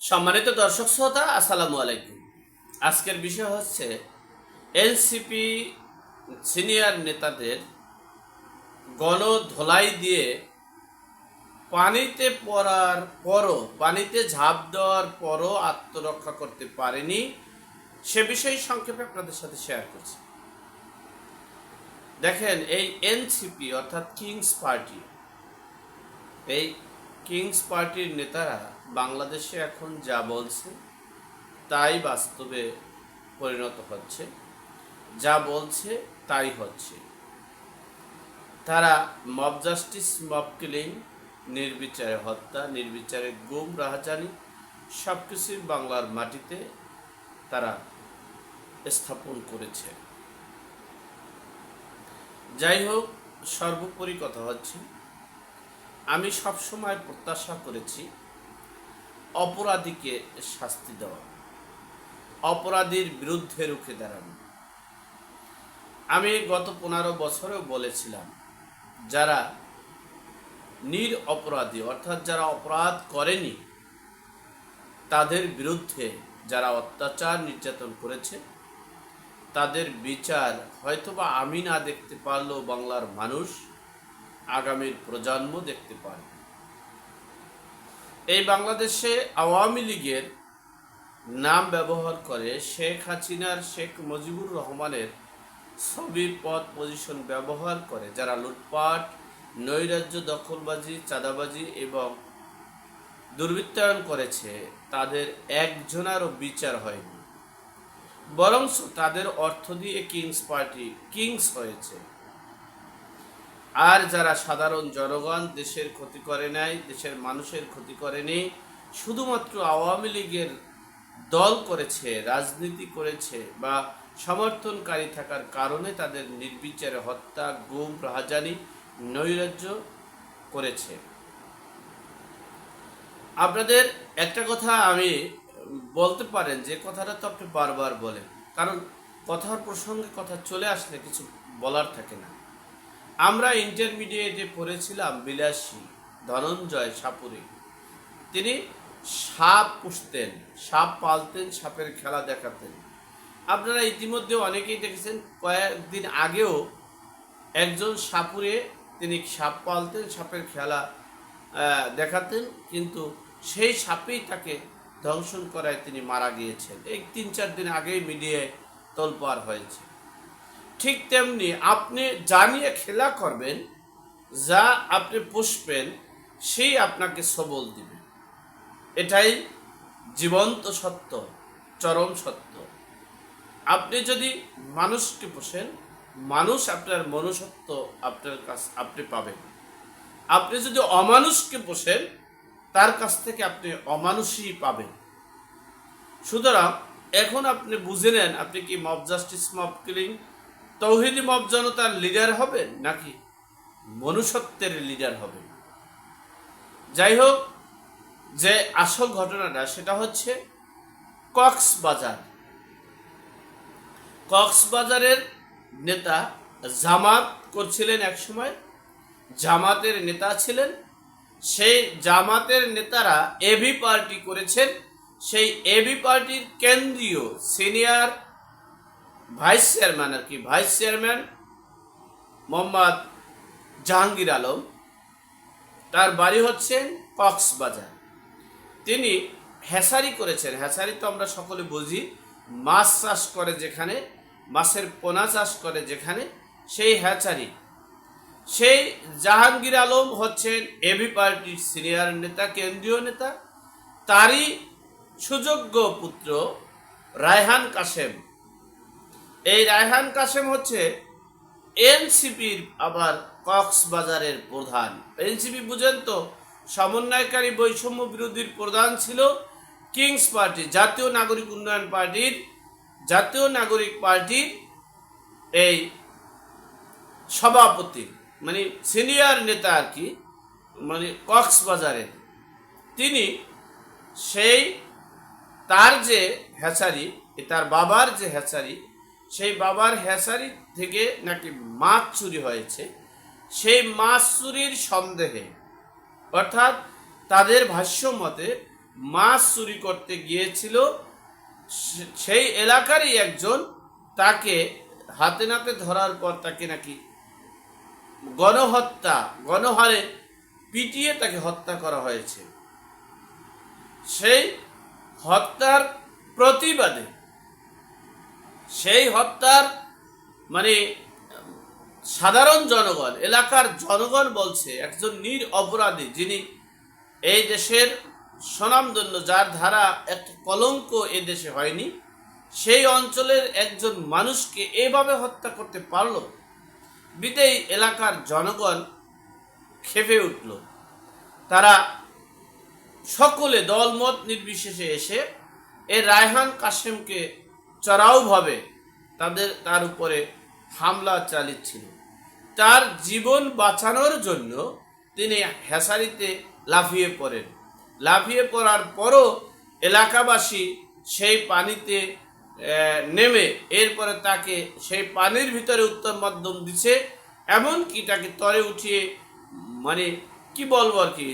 সম্মানিত দর্শক শ্রোতা, আসসালামু আলাইকুম। আজকের বিষয় হচ্ছে এনসিপি সিনিয়র নেতাদের গণধোলাই দিয়ে পানিতে পড়ার পরও, পানিতে ঝাঁপ দেওয়ার পরও আত্মরক্ষা করতে পারেনি। সে বিষয়ে সংক্ষেপে আপনাদের সাথে শেয়ার করছি। দেখেন, এই এনসিপি অর্থাৎ কিংস পার্টি, এই কিংস পার্টির নেতারা বাংলাদেশে এখন যা বলছে, তাই বাস্তবে পরিণত হচ্ছে। যা বলছে, তাই হচ্ছে। তারা মব জাস্টিস মব কিলিং নির্বিচারে হত্যা, নির্বিচারে গুম, রাহাজানি সব কিছুই বাংলার মাটিতে তারা স্থাপন করেছে। যাই হোক, সর্বোপরি কথা হচ্ছে, আমি সবসময় প্রত্যাশা করেছি অপরাধীকে শাস্তি দেওয়া। অপরাধীর বিরুদ্ধে রুখে দাঁড়ানো। আমি গত পনেরো বছরেও বলেছিলাম, যারা নির অপরাধী, অর্থাৎ যারা অপরাধ করেনি, তাদের বিরুদ্ধে যারা অত্যাচার নির্যাতন করেছে, তাদের বিচার হয়তোবা আমি না দেখতে পারলেও বাংলার মানুষ আগামীর প্রজন্ম দেখতে পারবে। এই বাংলাদেশে আওয়ামী লীগের নাম ব্যবহার করে শেখ হাসিনার শেখ মুজিবুর রহমানের ছবির পদ পজিশন ব্যবহার করে, যারা লুটপাট, নৈরাজ্য দখলবাজি, চাঁদাবাজি এবং দুর্বৃত্তায়ন করেছে, তাদের একজনারও বিচার হয়নি। বরং তাদের অর্থ দিয়ে কিংস পার্টি কিংস হয়েছে। আর যারা সাধারণ জনগণ দেশের ক্ষতি করে নাই, দেশের মানুষের ক্ষতি করেনি, শুধুমাত্র আওয়ামী লীগের দল করেছে, রাজনীতি করেছে বা সমর্থনকারী থাকার কারণে তাদের নির্বিচারে হত্যা, গুম, রাহাজানি, নৈরাজ্য করেছে। আপনাদের একটা কথা আমি বলতে পারেন, যে কথাটা তো আপনি বারবার বলেন, কারণ কথার প্রসঙ্গে কথা চলে আসলে কিছু বলার থাকে না। আমরা ইন্টারমিডিয়েটে পড়েছিলাম বিলাসী ধনঞ্জয় সাপুরে। তিনি সাপ পুষতেন, সাপ পালতেন, সাপের খেলা দেখাতেন। আপনারা ইতিমধ্যে অনেকেই দেখেছেন, কয়েকদিন আগেও একজন সাপুরে তিনি সাপ পালতেন, সাপের খেলা দেখাতেন, কিন্তু সেই সাপেই তাকে ধ্বংসন করায় তিনি মারা গিয়েছেন। এই তিন চার দিন আগেই মিডিয়ায় তোলপাড় হয়েছে। ঠিক তেমনি আপনি যা নিয়ে খেলা করবেন, যা আপনি পুষবেন, সেই আপনাকে সবল দিবে। এটাই জীবন্ত সত্য, চরম সত্য। আপনি যদি মানুষকে পোষেন, মানুষ আপনার মনুষ্যত্ব আপনার কাছ, আপনি পাবেন। আপনি যদি অমানুষকে পোষেন, তার কাছ থেকে আপনি অমানুষই পাবেন। সুতরাং এখন আপনি বুঝে নেন আপনি কি মব জাস্টিস মব কিলিং তৌহিদি মব জনতার লিডার হবেন নাকি মনুষ্যত্বের লিডার হবেন যাই হোক যে আসল ঘটনাটা সেটা হচ্ছে কক্সবাজার। কক্সবাজারের নেতা জামাত করছিলেন একসময়, জামাতের নেতা ছিলেন। সেই জামাতের নেতারা এবি পার্টি করেছেন। সেই এবি পার্টির কেন্দ্রীয় সিনিয়র ভাইস চেয়ারম্যান আর কি, ভাইস চেয়ারম্যান মোহাম্মদ জাহাঙ্গীর আলম। তার বাড়ি হচ্ছেন কক্সবাজার। তিনি হ্যাসারি করেছেন। হ্যাসারি তো আমরা সকলে বুঝি, মাছ চাষ করে যেখানে, মাছের পোনা চাষ করে যেখানে, সেই হ্যাচারি সেই জাহাঙ্গীর আলম হচ্ছেন এবি পার্টির সিনিয়র নেতা, কেন্দ্রীয় নেতা। তারই সুযোগ্য পুত্র রায়হান কাশেম। এই রায়হান কাশেম হচ্ছে এনসিপির আবার কক্সবাজারের প্রধান। এনসিপি বুঝেন তো, সমন্বয়কারী বৈষম্য বিরোধীর প্রধান ছিল কিংস পার্টি, জাতীয় নাগরিক উন্নয়ন পার্টির, জাতীয় নাগরিক পার্টির এই সভাপতি মানে সিনিয়র নেতা আর কি মানে কক্সবাজারের। তিনি সেই তার যে হ্যাচারি তার বাবার যে হ্যাচারি সেই বাবার হ্যাচারি থেকে নাকি মাছ চুরি হয়েছে, সেই মাছ চুরির সন্দেহে, অর্থাৎ তাদের ভাষ্য মতে মাছ চুরি করতে গিয়েছিল সেই এলাকারই একজন, তাকে হাতে নাতে ধরার পর তাকে নাকি গণহত্যা, গণহারে পিটিয়ে তাকে হত্যা করা হয়েছে। সেই হত্যার প্রতিবাদে সেই হত্যার মানে সাধারণ জনগণ, এলাকার জনগণ বলছে, একজন নির অপরাধী যিনি এই দেশের স্বনামধন্য, যার ধারা একটা কলঙ্ক এ দেশে হয়নি, সেই অঞ্চলের একজন মানুষকে এভাবে হত্যা করতে পারল? বিদেই এলাকার জনগণ খেপে উঠল। তারা সকলে দলমত নির্বিশেষে এসে এই রায়হান কাশেমকে চড়াওভাবে তাদের, তার উপরে হামলা চালিয়েছিল তার জীবন বাঁচানোর জন্য তিনি হেসারিতে লাফিয়ে পড়েন। লাফিয়ে পড়ার পরও এলাকাবাসী সেই পানিতে নেমে এরপরে তাকে সেই পানির ভিতরে উত্তর মাধ্যম দিছে, এমনকি তাকে তরে উঠিয়ে মানে কি বলব আর কি,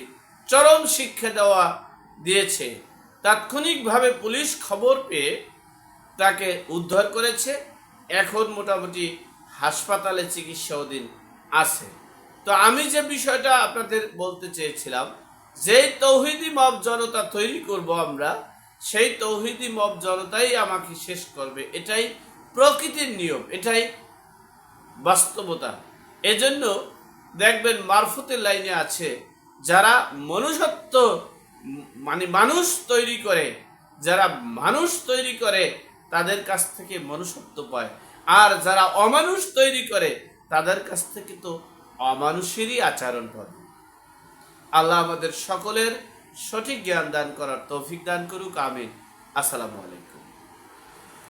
চরম শিক্ষা দেওয়া দিয়েছে। তাৎক্ষণিকভাবে পুলিশ খবর পেয়ে তাকে উদ্ধার করেছে। এখন মোটামুটি হাসপাতালে চিকিৎসাধীন আছে। তো আমি যে বিষয়টা আপনাদের বলতে চেয়েছিলাম যেই তৌহিদি মব জনতা তৈরি করব আমরা, সেই তৌহিদি মব জনতাই আমাকে শেষ করবে। এটাই প্রকৃতির নিয়ম, এটাই বাস্তবতা। এজন্য দেখবেন মারফতের লাইনে আছে, যারা মনুষ্যত্ব মানে মানুষ তৈরি করে, যারা মানুষ তৈরি করে তাদের কাছ থেকে মনুষ্যত্ব পায়। আর যারা অমানুষ তৈরি করে, তাদের কাছ থেকে তো অমানুষেরই আচরণ পাবে আল্লাহ আমাদের সকলের সঠিক জ্ঞান দান করার তৌফিক দান করুক, আমিন। আসসালামু আলাইকুম।